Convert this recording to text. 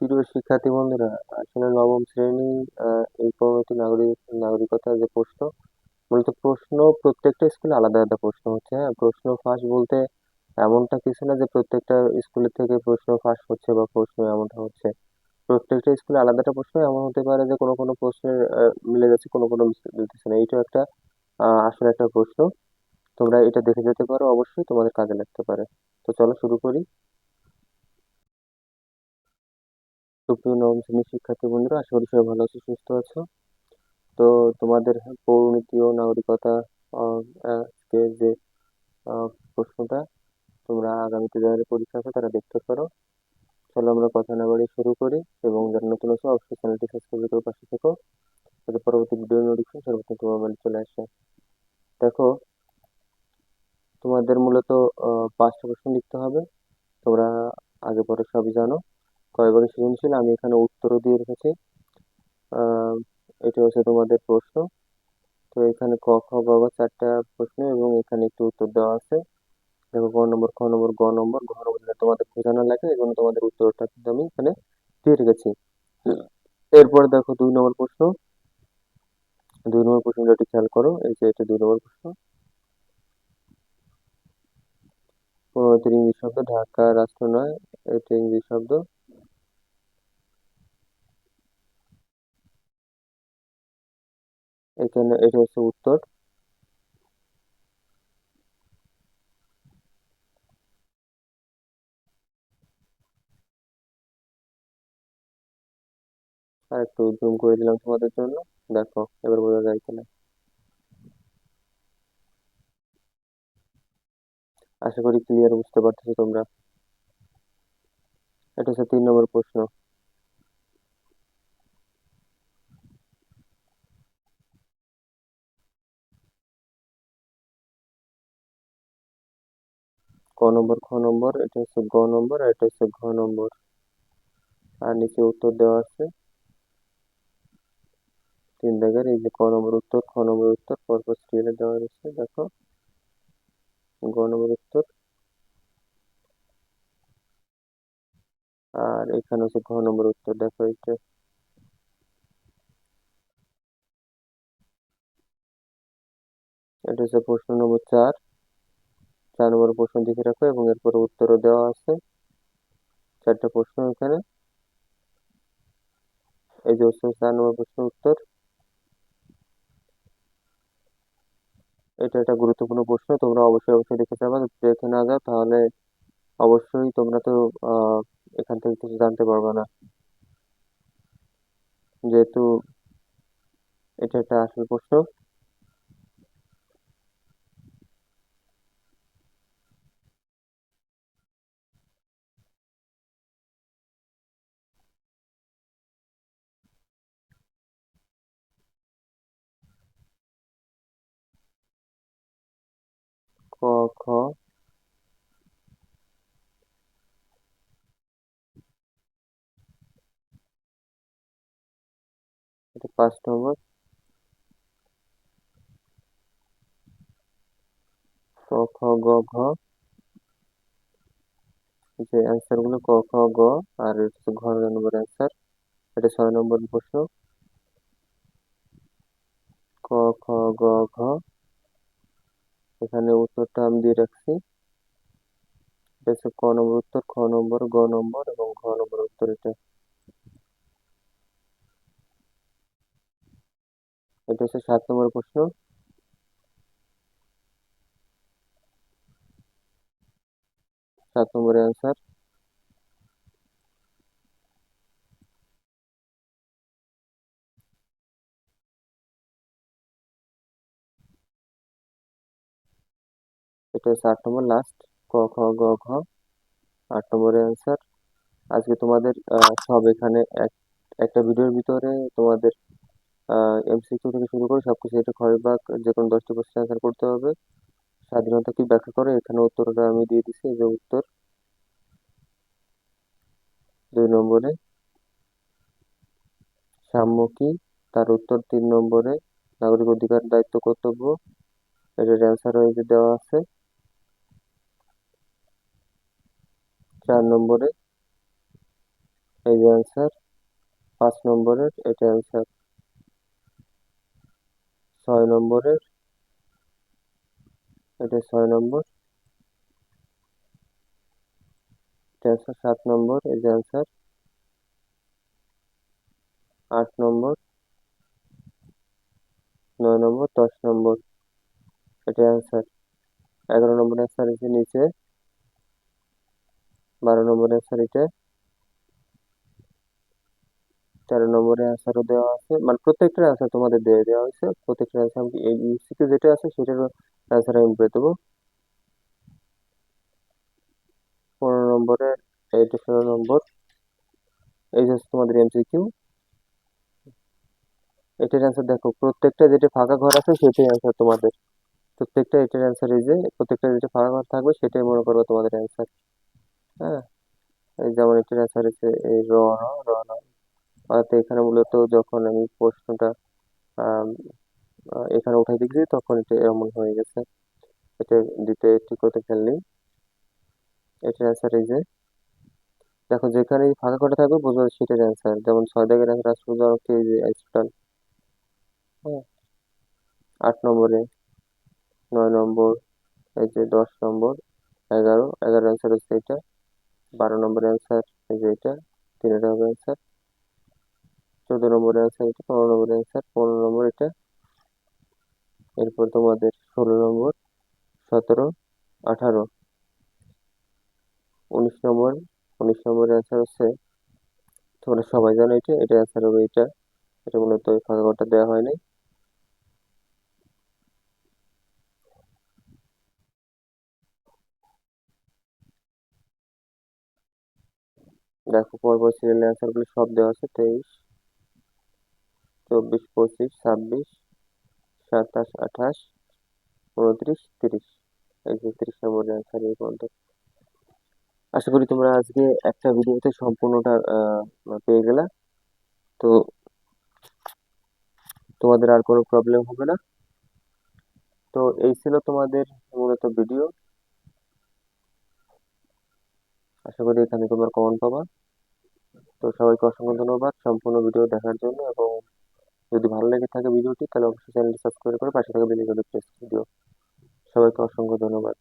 প্রিয় শিক্ষার্থী বন্ধুরা, আসলে নবম শ্রেণি এই পরবর্তী নাগরিক, নাগরিকতার যে প্রশ্ন, মূলত প্রশ্ন প্রত্যেকটা স্কুলে আলাদা আলাদা প্রশ্ন হচ্ছে হ্যাঁ? প্রশ্ন ফাঁস বলতে এমনটা কিছু না যে প্রত্যেকটা স্কুলের থেকে প্রশ্ন ফাঁস হচ্ছে বা প্রশ্ন এমনটা হচ্ছে। প্রত্যেকটা স্কুলে আলাদা একটা প্রশ্ন এমন হতে পারে যে কোনো কোনো প্রশ্নের মিলে যাচ্ছে, কোনো কোনো মিল- মিলতেছে না। এইটা একটা আসলে একটা প্রশ্ন। তোমরা এটা দেখে যেতে পারো, অবশ্যই তোমাদের কাজে লাগতে পারে। তো চলো শুরু করি। সুপ্রিয় নবম শ্রেণির শিক্ষার্থী বন্ধুরা, আশা করি সবাই ভালো আছো, সুস্থ আছো। তো তোমাদের পৌরনীতি ও নাগরিকতা যে প্রশ্নটা, তোমরা আগামীতে যাদের পরীক্ষা আছে তারা দেখতে পারো। চলো আমরা কথা না বাড়িয়ে শুরু করি এবং যারা নতুন আছো অবশ্যই চ্যানেলটি সাবস্ক্রাইব করে পাশে থেকো। যাতে পরবর্তী ভিডিও নোটিফিকেশন সর্বপ্রথম তোমার মোবাইলে চলে আসে। দেখো, তোমাদের মূলত পাঁচটা প্রশ্ন লিখতে হবে। তোমরা আগে পরে সবই জানো। কয়ভাবে সৃজনশীল আমি এখানে উত্তরও দিয়ে রেখেছি। এটা হচ্ছে তোমাদের প্রশ্ন। তো এখানে ক, খ ঘ চারটা প্রশ্ন এবং এখানে একটু উত্তর দেওয়া আছে। দেখো ক নম্বর, খ নম্বর, গ নম্বর, ঘ নম্বর তোমাদের বোঝানো লাগে জন্য তোমাদের উত্তরটা কিন্তু আমি এখানে দিয়ে রেখেছি। এরপর দেখো দুই নম্বর প্রশ্ন। দুই নম্বর প্রশ্নটা একটু খেয়াল করো, এই যে এটা দুই নম্বর প্রশ্ন। পনেরোটির ইংরেজি শব্দ ঢাকা রাষ্ট্র নয়, এটা ইংরেজি শব্দ। এখানে, এটা হচ্ছে উত্তর। আর একটু জুম করে দিলাম তোমাদের জন্য। দেখো, এবার বোঝা যায় কিনা। আশা করি ক্লিয়ার বুঝতে পারতেছো তোমরা। এটা হচ্ছে তিন নম্বর প্রশ্ন। ক নম্বর, খ নম্বর, এটা হচ্ছে গ নম্বর আর এটা হচ্ছে ঘ নম্বর। আর নিচে উত্তর দেওয়া আছে। তিন দাগের এই যে ক নম্বর উত্তর, খ নম্বর উত্তর, পরপর সিরিয়ালে দেওয়া রয়েছে, দেখো। গ নম্বর উত্তর। আর এখানে হচ্ছে ঘ নম্বর উত্তর, দেখো এটা এটা হচ্ছে প্রশ্ন নম্বর চার। চার নম্বর প্রশ্ন লিখে রাখো এবং এরপরে উত্তরও দেওয়া আছে। চারটা প্রশ্ন এখানে। এই যে হচ্ছে চার নম্বর প্রশ্ন উত্তর। এটা একটা গুরুত্বপূর্ণ প্রশ্ন, তোমরা অবশ্যই অবশ্যই দেখে যাবে। দেখে না যাও, তাহলে অবশ্যই তোমরা তো এখান থেকে কিছু জানতে পারবে না। যেহেতু এটা একটা আসল প্রশ্ন ক খ পাঁচ নম্বর ক, খ, গ, ঘ। যে অ্যান্সারগুলো ক, খ, গ, আর এটা হচ্ছে ঘ নম্বর অ্যান্সার এটা ছয় নম্বর প্রশ্ন। ক, খ, গ, ঘ। এখানে উত্তরটা আমি দিয়ে রাখছি। এটা হচ্ছে ক নম্বর উত্তর, খ নম্বর, গ নম্বর এবং ঘ নম্বর উত্তর এটা। এটা হচ্ছে সাত নম্বর প্রশ্ন। সাত নম্বরের অ্যান্সার এটা হচ্ছে আট নম্বর লাস্ট ক, খ, গ, ঘ, আট নম্বরের অ্যান্সার আজকে তোমাদের সব এখানে এক, একটা ভিডিওর ভিতরে তোমাদের এমসিকিউ থেকে শুরু করে সবকিছু এটা খয়ের ভাগ যে কোনো দশটি প্রশ্ন অ্যান্সার করতে হবে। স্বাধীনতা কি ব্যাখ্যা করে? এখানে উত্তরটা আমি দিয়ে দিছি, এই যে উত্তর। দুই নম্বরে, সাম্য কি? তার উত্তর তিন নম্বরে, নাগরিক অধিকার দায়িত্ব কর্তব্য। এটার অ্যান্সার হয়েছে দেওয়া আছে। চার নম্বরে, এই যে অ্যান্সার পাঁচ নম্বরের এটা অ্যান্সার ছয় নম্বরের, এটা ছয় নম্বর। এটা সাত নম্বর, এই অ্যান্সার আট নম্বর। নয় নম্বর, দশ নম্বর। এটা অ্যান্সার এগারো নম্বর অ্যান্সার আছে নিচে। বারো নম্বর অ্যান্সার এটা। তেরো নম্বরে অ্যান্সারও দেওয়া আছে। মানে প্রত্যেকটার অ্যান্সার তোমাদের দিয়ে দেওয়া হয়েছে। প্রত্যেকটা অ্যান্সার এই যেটা আছে সেটারও অ্যান্সার আমি বলে দেবো। পনেরো নম্বরে এইটা ষোলো নম্বর, এই যে তোমাদের এমসিকিউ এটার অ্যান্সার দেখো, প্রত্যেকটা যেটা ফাঁকা ঘর আছে সেটাই অ্যান্সার তোমাদের। প্রত্যেকটা এটার অ্যান্সার এই যে, প্রত্যেকটা যেটা ফাঁকা ঘর থাকবে সেটাই মনে করব তোমাদের অ্যান্সার হ্যাঁ? এই যেমন এটার অ্যান্সার হচ্ছে এই র র অর্থাৎ এখানে মূলত যখন আমি প্রশ্নটা এখানে উঠাই দিয়েছি তখন এটা এমন হয়ে গেছে। এটা দিতে ঠিক করতে খেয়াল নেই। এটার অ্যান্সার এই যে, দেখো যেখানে ফাঁকা ঘরটা থাকবে, বোঝা যাচ্ছে সেটার অ্যান্সার যেমন ছয় দাগের অ্যান্সার রাষ্ট্রজনক এই যে আইসফ্রান হ্যাঁ আট নম্বরে, নয় নম্বর, এই যে দশ নম্বর, এগারো এগারো অ্যান্সার হচ্ছে এটা, বারো নম্বর অ্যান্সার এই যে এটা, তিনটা অ্যান্সার চোদ্দ নম্বর অ্যান্সার এটা পনেরো নম্বর অ্যান্সার পনেরো নম্বর এটা। এরপর তোমাদের ষোলো নম্বর, সতেরো, আঠারো। উনিশ নম্বর, উনিশ নম্বরের অ্যান্সার হচ্ছে, তোমরা সবাই জানো এটা এটা অ্যান্সার হবে এটা। এটা মূলত ফাঁকা ঘরটা দেওয়া হয়নি দেখো পরপর সিরিয়াল অ্যান্সারগুলো সব দেওয়া আছে, তেইশ। চব্বিশ, পঁচিশ, ছাব্বিশ, সাতাশ, আঠাশ, উনত্রিশ, তিরিশ। যে তিরিশ নম্বরের অ্যান্সার এই পর্যন্ত। আশা করি তোমরা আজকে একটা ভিডিওতে সম্পূর্ণটা পেয়ে গেলা। তো তোমাদের আর কোনো প্রবলেম হবে না। তো এই ছিল তোমাদের মূলত ভিডিও। আশা করি এখানে তোমার কমন পাবা। তো সবাইকে অসংখ্য ধন্যবাদ সম্পূর্ণ ভিডিও দেখার জন্য এবং যদি ভালো লেগে থাকে ভিডিওটি, তাহলে অবশ্যই চ্যানেলটি সাবস্ক্রাইব করে পাশে থাকা বেল আইকনটি প্রেস করে দিও। সবাইকে অসংখ্য ধন্যবাদ।